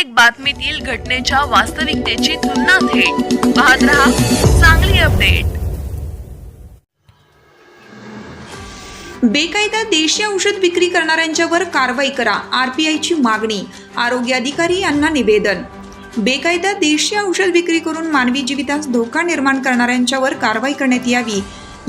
प्रत्येक बातमीतील घटनेच्या वास्तविकतेची तुलना थेट. पाहत रहा चांगली अपडेट. बेकायदा देशी औषध विक्री करणाऱ्यांच्यावर कारवाई करा आरपीआयची मागणी आरोग्य अधिकारी यांना निवेदन. बेकायदा देशी औषध विक्री करून मानवी जीवितास धोका निर्माण करणाऱ्यांच्यावर कारवाई करण्यात यावी.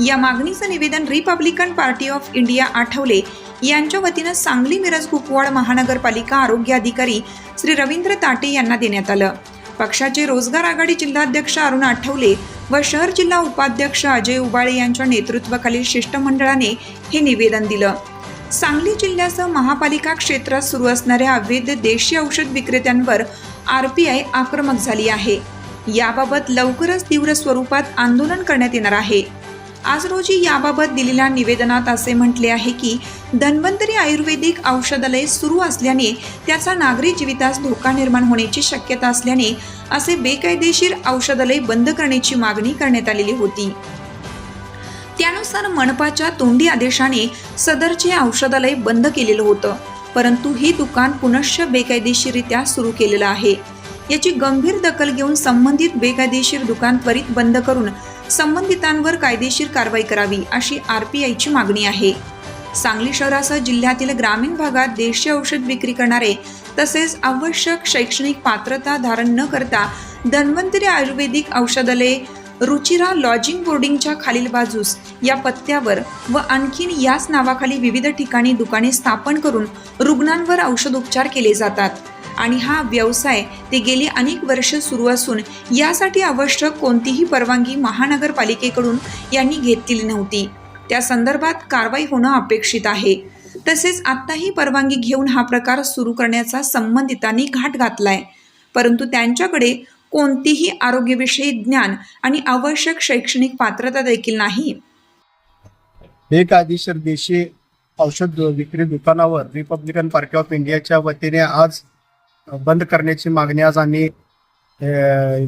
या मागणीचं निवेदन Republican party of India Athawale. यांच्या वतीनं सांगली मिरज कुपवाड महानगरपालिका आरोग्य अधिकारी श्री रवींद्र ताटे यांना देण्यात आलं. पक्षाचे रोजगार आघाडी जिल्हाध्यक्ष अरुण आठवले व शहर जिल्हा उपाध्यक्ष अजय उबाळे यांच्या नेतृत्वाखालील शिष्टमंडळाने हे निवेदन दिलं. सांगली जिल्ह्यासह महापालिका क्षेत्रात सुरू असणाऱ्या अवैध देशी औषध विक्रेत्यांवर आर पी आय आक्रमक झाली आहे. याबाबत लवकरच तीव्र स्वरूपात आंदोलन करण्यात येणार आहे. आज रोजी याबाबत दिलेल्या निवेदनात असे म्हटले आहे की धन्वंतरी आयुर्वेदिक औषधालय सुरू असल्याने त्याचा नागरी जीवितास धोका निर्माण होण्याची शक्यता असल्याने असे बेकायदेशीर औषधालय बंद करण्याची मागणी करण्यात आलेली होती. त्यानुसार मनपाच्या तोंडी आदेशाने सदरचे औषधालय बंद केलेलं होतं परंतु हे दुकान पुनश्च बेकायदेशीररित्या सुरू केलेलं आहे. याची गंभीर दखल घेऊन संबंधित बेकायदेशीर दुकान त्वरित बंद करून संबंधितांवर कायदेशीर कारवाई करावी अशी आरपीआयची मागणी आहे. सांगली शहरासह जिल्ह्यातील ग्रामीण भागात देशी औषध विक्री करणारे तसेच आवश्यक शैक्षणिक पात्रता धारण न करता धन्वंतरी आयुर्वेदिक औषधालय रुचिरा लॉजिंग बोर्डिंगच्या खालील बाजूस या पत्त्यावर व आणखीन याच नावाखाली विविध ठिकाणी दुकाने स्थापन करून रुग्णांवर औषधोपचार केले जातात. आणि हा व्यवसाय ते गेली अनेक वर्ष सुरू असून यासाठी आवश्यक कोणतीही परवानगी महानगरपालिकेकडून यांनी घेतलेली नव्हती. त्या संदर्भात कारवाई होणं अपेक्षित आहे. तसेच आत्ताही परवानगी घेऊन हा प्रकार सुरू करण्याचा संबंधितांनी घाट घातलाय. परंतु त्यांच्याकडे कोणतीही आरोग्यविषयी ज्ञान आणि आवश्यक शैक्षणिक पात्रता देखील नाही. बेकायदेशीर देशी औषध विक्री दुकानावर रिपब्लिकन पार्टी ऑफ इंडियाच्या वतीने आज बंद करण्याची मागणी आज आम्ही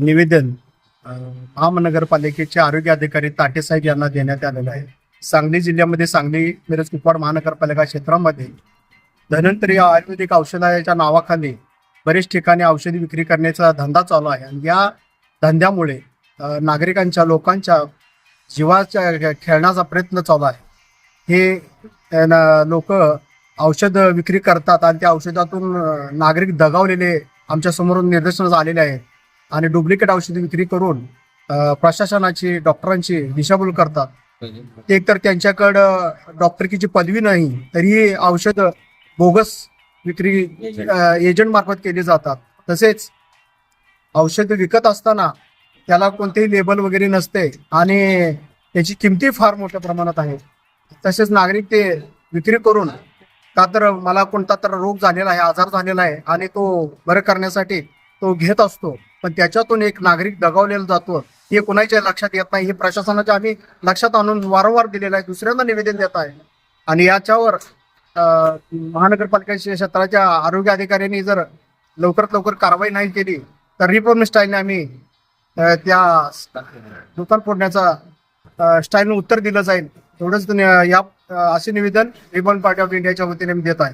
निवेदन महानगरपालिकेचे आरोग्य अधिकारी ताटेसाहेब यांना देण्यात आलेलं आहे. सांगली जिल्ह्यामध्ये सांगली मिरज कुपवाड महानगरपालिका क्षेत्रामध्ये धनंतरी आयुर्वेदिक औषधाच्या नावाखाली बरेच ठिकाणी औषधी विक्री करण्याचा धंदा चालू आहे. आणि या धंद्यामुळे नागरिकांच्या लोकांच्या जीवाच्या खेळण्याचा प्रयत्न चालू आहे. हे लोक औषध विक्री करतात आणि त्या औषधातून नागरिक दगावलेले आमच्या समोरून निदर्शनास आलेले आहेत. आणि डुप्लिकेट औषध विक्री करून प्रशासनाची डॉक्टरांची दिशाभूल करतात. ते एकतर त्यांच्याकडं डॉक्टरकीची पदवी नाही तरीही औषध बोगस विक्री एजंट मार्फत केली जातात. तसेच औषध विकत असताना त्याला कोणतेही लेबल वगैरे नसते आणि त्याची किमती फार मोठ्या प्रमाणात आहे तसेच नागरिक ते विक्री करून का तर मला कोणता तर रोग झालेला आहे आजार झालेला आहे आणि तो बरं करण्यासाठी तो घेत असतो. पण त्याच्यातून एक नागरिक दगावलेला जातो. हे कोणाच्या लक्षात येत नाही? हे प्रशासनाच्या आम्ही लक्षात आणून वारंवार दिलेलं आहे. दुसऱ्यांदा निवेदन देत आहे. आणि याच्यावर अं, महानगरपालिका क्षेत्राच्या आरोग्य अधिकाऱ्यांनी जर लवकरात लवकर कारवाई नाही केली तर रिपब्लिक स्टाईलने आम्ही त्या दुकान फोडण्याचा स्टाईलने उत्तर दिलं जाईल. एवढंच या असे निवेदन रिबन पार्टी ऑफ इंडियाच्या वतीने मी देत आहे.